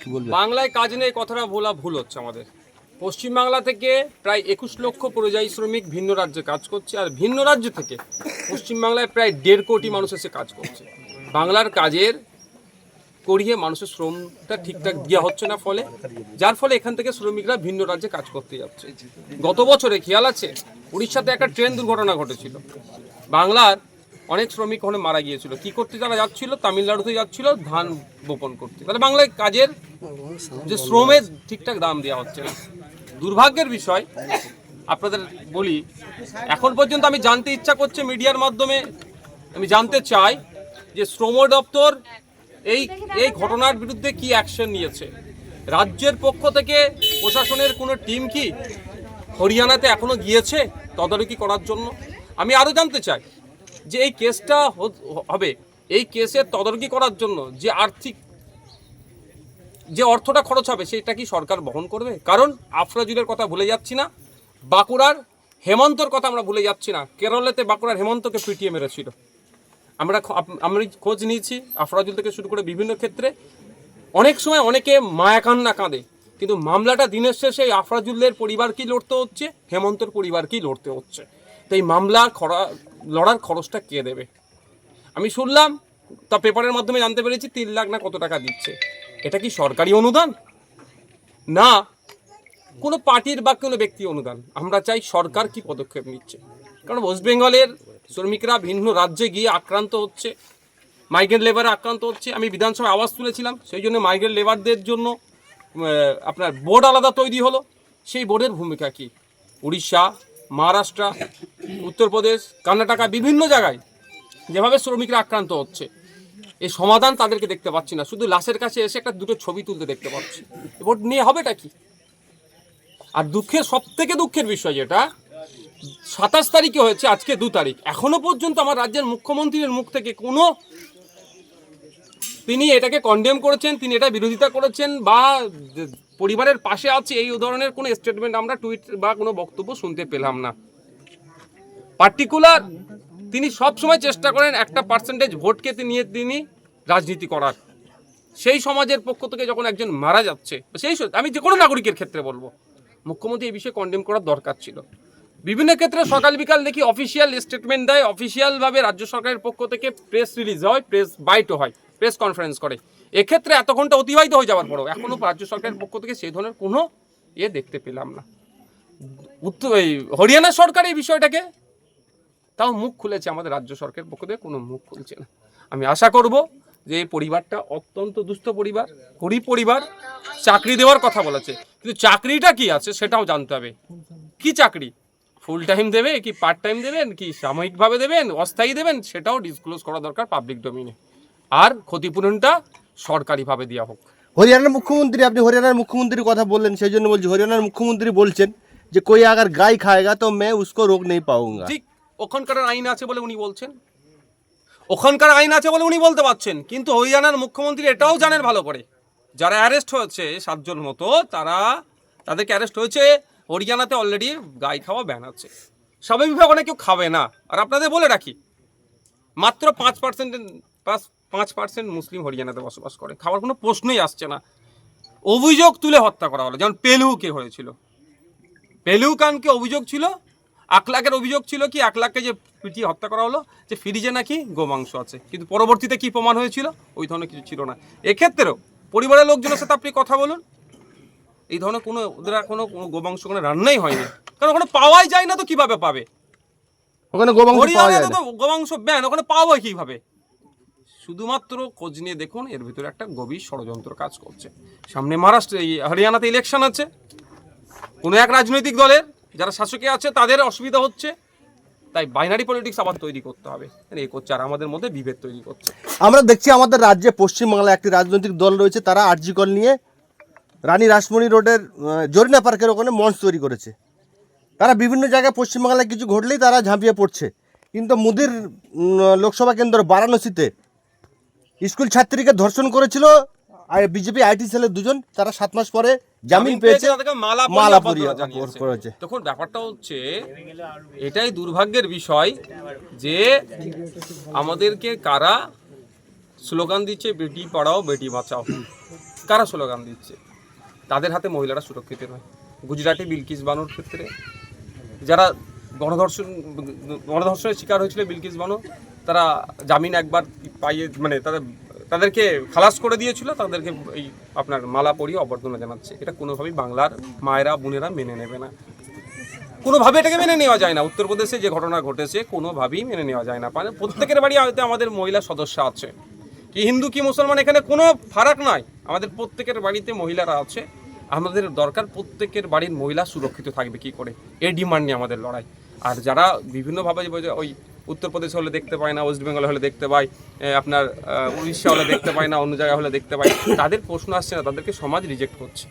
কি বলবেন বাংলায় কাজ নেই, কথাটা বলা ভুল হচ্ছে আমাদের। পশ্চিমবাংলা থেকে প্রায় একুশ লক্ষ পরিযায়ী শ্রমিক ভিন্ন রাজ্যে কাজ করছে, আর ভিন্ন রাজ্য থেকে পশ্চিমবাংলায় প্রায় দেড় কোটি মানুষ এসে কাজ করছে। বাংলার কাজের করিয়ে মানুষের শ্রমটা ঠিকঠাক দেওয়া হচ্ছে না ফলে, যার ফলে এখান থেকে শ্রমিকরা ভিন্ন রাজ্যে কাজ করতে যাচ্ছে। গত বছরে, খেয়াল আছে? উড়িষ্যাতে একটা ট্রেন দুর্ঘটনা ঘটেছিল। বাংলার অনেক শ্রমিক ওখানে মারা গিয়েছিল। কি করতে তারা যাচ্ছিল? তামিলনাড়ুতে যাচ্ছিল, ধান বপন করতে। তাহলে বাংলায় কাজের যে শ্রমের ঠিকঠাক দাম দেওয়া হচ্ছে না। দুর্ভাগ্যের বিষয়, আপনাদের বলি, এখন পর্যন্ত আমি জানতে ইচ্ছা করছে মিডিয়ার মাধ্যমে, আমি জানতে চাই যে শ্রম দপ্তর এই এই ঘটনার বিরুদ্ধে কি অ্যাকশন নিয়েছে। রাজ্যের পক্ষ থেকে প্রশাসনের কোনো টিম কি হরিয়ানাতে এখনও গিয়েছে তদারকি করার জন্য? আমি আরও জানতে চাই। যে এই কেসটা হবে, এই কেসের তদারকি করার জন্য যে আর্থিক যে অর্থটা খরচ হবে, সেটা কি সরকার বহন করবে? কারণ আফরাজুলের কথা ভুলে যাচ্ছি না, বাঁকুড়ার হেমন্তর কথা আমরা ভুলে যাচ্ছি না। কেরলেতে বাঁকুড়ার হেমন্তকে পিটিয়ে মেরেছিল। আমরা আমরা খোঁজ নিয়েছি আফরাজুল থেকে শুরু করে বিভিন্ন ক্ষেত্রে। অনেক সময় অনেকে মায়া কান্না কাঁদে, কিন্তু মামলাটা দিনের শেষে আফরাজুল্লের পরিবারকেই লড়তে হচ্ছে, হেমন্তর পরিবারকেই লড়তে হচ্ছে? তো এই মামলার খরা লড়ার খরচটা কে দেবে? আমি শুনলাম, তা পেপারের মাধ্যমে জানতে পেরেছি তিন লাখ না কত টাকা দিচ্ছে। এটা কি সরকারি অনুদান? না, কোনো পার্টির বা কোনো ব্যক্তি অনুদান। আমরা চাই সরকার কি পদক্ষেপ নিচ্ছে। কারণ ওয়েস্ট বেঙ্গলের শ্রমিকরা ভিন্ন রাজ্যে গিয়ে আক্রান্ত হচ্ছে মাইগ্রেন্ট লেবারে আক্রান্ত হচ্ছে। আমি বিধানসভায় আওয়াজ তুলেছিলাম, সেই জন্য মাইগ্রেন্ট লেবারদের জন্য আপনার বোর্ড আলাদা তৈরি হলো। সেই বোর্ডের ভূমিকা কি? উড়িষ্যা মহারাষ্ট্র, উত্তরপ্রদেশ, কর্ণাটকা, বিভিন্ন জায়গায় যেভাবে শ্রমিকরা আক্রান্ত হচ্ছে, এই সমাধান তাদেরকে দেখতে পাচ্ছি না। শুধু লাশের কাছে এসে একটা দুটো ছবি তুলতে দেখতে পাচ্ছি। ভোট নিয়ে হবেটা কি? আর দুঃখের সব থেকে দুঃখের বিষয় যেটা, সাতাশ তারিখে হয়েছে, আজকে দু তারিখ। এখনও পর্যন্ত আমার রাজ্যের মুখ্যমন্ত্রীর মুখ থেকে কোনো তিনি এটাকে কন্ডেম করেছেন, তিনি এটা বিরোধিতা করেছেন বা পরিবারের পাশে আছে, এই ধরনের কোনো স্টেটমেন্ট আমরা টুইট বা কোনো বক্তব্য শুনতে পেলাম না। পার্টিকুলার তিনি সব সময় চেষ্টা করেন একটা পার্সেন্টেজ ভোটকে তিনি তিনি রাজনীতি করার। সেই সমাজের পক্ষ থেকে যখন একজন মারা যাচ্ছে, সেই আমি যে কোনো নাগরিকের ক্ষেত্রে বলব, মুখ্যমন্ত্রী এই বিষয়ে কন্ডেম করার দরকার ছিল। বিভিন্ন ক্ষেত্রে সকাল বিকাল দেখি অফিসিয়াল স্টেটমেন্ট দেয় অফিসিয়ালভাবে রাজ্য সরকারের পক্ষ থেকে প্রেস রিলিজ হয় প্রেস বাইটও হয় প্রেস কনফারেন্স করে। এক্ষেত্রে এত ঘণ্টা অতিবাহিত হয়ে যাওয়ার পরেও এখনও রাজ্য সরকারের পক্ষ থেকে সেই ধরনের কোনো ইয়ে দেখতে পেলাম না। উত্তর এই হরিয়ানা সরকার এই বিষয়টাকে, তাও মুখ খুলেছে আমাদের রাজ্য সরকারের পক্ষ থেকে, কোনো মুখ খুলছে না। আমি আশা করব যে এই পরিবারটা অত্যন্ত দুস্থ পরিবার, গরিব পরিবার, চাকরি দেওয়ার কথা বলেছে। কিন্তু চাকরিটা কি আছে সেটাও জানতে হবে। কি চাকরি? ফুল টাইম দেবে কি পার্ট টাইম দেবেন, কি সাময়িকভাবে দেবেন, অস্থায়ী দেবেন, সেটাও ডিসক্লোজ করা দরকার পাবলিক ডোমিনে আর ক্ষতিপূরণটা সরকারিভাবে দেওয়া হোক। হরিয়ানার মুখ্যমন্ত্রী আপনি হরিয়ানার মুখ্যমন্ত্রীর কথা বললেন সেই জন্য বলছি হরিয়ানার মুখ্যমন্ত্রী বলছেন যে কই আগার গাই খায়গা তো মে উসকো রোগ নেই পাউঙ্গা ঠিক ওখানকার আইন আছে বলে উনি বলছেন। ওখানকার আইন আছে বলে উনি বলতে পারছেন কিন্তু হরিয়ানার মুখ্যমন্ত্রী এটাও জানেন ভালো করে। যারা অ্যারেস্ট হয়েছে সাতজন মতো তারা তাদেরকে অ্যারেস্ট হয়েছে হরিয়ানাতে অলরেডি গাই খাওয়া ব্যান আছে। স্বাভাবিকভাবে অনেক কেউ খাবে না। আর আপনাদের বলে রাখি মাত্র পাঁচ পার্সেন্ট পাঁচ পাঁচ পার্সেন্ট মুসলিম হরিয়ানাতে বসবাস করে। খাওয়ার কোনো প্রশ্নই আসছে না। অভিযোগ তুলে হত্যা করা হলো। যেমন পেলুকে হয়েছিল। পেলুকানকে অভিযোগ ছিল। এক লাখের অভিযোগ ছিল কি এক লাখকে যে পিটিয়ে হত্যা করা হলো যে ফ্রিজে নাকি গোমাংস আছে। কিন্তু পরবর্তীতে কি প্রমাণ হয়েছিল? ওই ধরনের কিছু ছিল না। এক্ষেত্রেও পরিবারের লোকজনের সাথে আপনি কথা বলুন। এই ধরনের কোনো ওদের কোনো কোনো গোমাংস ওখানে রান্নাই হয়নি। কারণ ওখানে পাওয়াই যায় না তো কীভাবে পাবে? ওখানে গোমাংস গোমাংস ব্যান ওখানে পাওয়া কীভাবে? শুধুমাত্র খোঁজ নিয়ে দেখুন, এর ভিতরে একটা গভীর ষড়যন্ত্র কাজ করছে। সামনে মহারাষ্ট্র হরিয়ানাতে ইলেকশন আছে। কোনো এক রাজনৈতিক দলের যারা শাসকে আছে, তাদের অসুবিধা হচ্ছে। তাই বাইনারি পলিটিক্স আবার তৈরি করতে হবে। এ করছে আর আমাদের মধ্যে বিভেদ তৈরি করছে। আমরা দেখছি আমাদের রাজ্যে পশ্চিমবাংলায় একটি রাজনৈতিক দল রয়েছে, তারা আরজিকল নিয়ে রানী রাসমণি রোডের জরিনা পার্কের ওখানে মঞ্চ তৈরি করেছে। তারা বিভিন্ন জায়গায় পশ্চিমবাংলায় কিছু ঘটলেই তারা ঝাঁপিয়ে পড়ছে। কিন্তু মুদির লোকসভা কেন্দ্র বারাণসীতে স্কুল ছাত্রীকে ধর্ষণ করেছিল। আর বিজেপি আইটি সেলের দুজন তারা সাত মাস পরে জামিন পেয়েছে মালা পরিয়ে। তখন ব্যাপারটা হচ্ছে এটাই দুর্ভাগ্যের বিষয় যে আমাদেরকে কারা স্লোগান দিচ্ছে বেটি পড়াও বেটি বাঁচাও। কারা স্লোগান দিচ্ছে? তাদের হাতে মহিলারা সুরক্ষিত নয়। গুজরাটি বিলকিস বানুর ক্ষেত্রে যারা গণধর্ষণ গণধর্ষণের শিকার হয়েছিল বিলকিস বানু তারা জামিন একবার পাইয়ে মানে তাদের, তাদেরকে খালাস করে দিয়েছিল, তাদেরকে এই আপনার মালা পরিয়ে অবর্তনা জানাচ্ছে। এটা কোনোভাবেই বাংলার মায়েরা, বোনেরা মেনে নেবে না। কোনোভাবে এটাকে মেনে নেওয়া যায় না। উত্তরপ্রদেশে যে ঘটনা ঘটেছে, কোনোভাবেই মেনে নেওয়া যায় না। মানে প্রত্যেকের বাড়ি হয়তো আমাদের মহিলা সদস্য আছে। কি হিন্দু, কি মুসলমান, এখানে কোনো ফারাক নাই। আমাদের প্রত্যেকের বাড়িতে মহিলারা আছে। আমাদের দরকার প্রত্যেকের বাড়ির মহিলা সুরক্ষিত থাকবে কি করে? এই ডিমান্ড নিয়ে আমাদের লড়াই। আর যারা বিভিন্নভাবে ওই উত্তরপ্রদেশ হলে দেখতে পায় না ওয়েস্ট বেঙ্গল হলে দেখতে পাই আপনার উড়িষ্যা হলে দেখতে পায় না, অন্য জায়গায় হলে দেখতে পায়, তাদের প্রশ্ন আসছে না, তাদেরকে সমাজ রিজেক্ট করছে।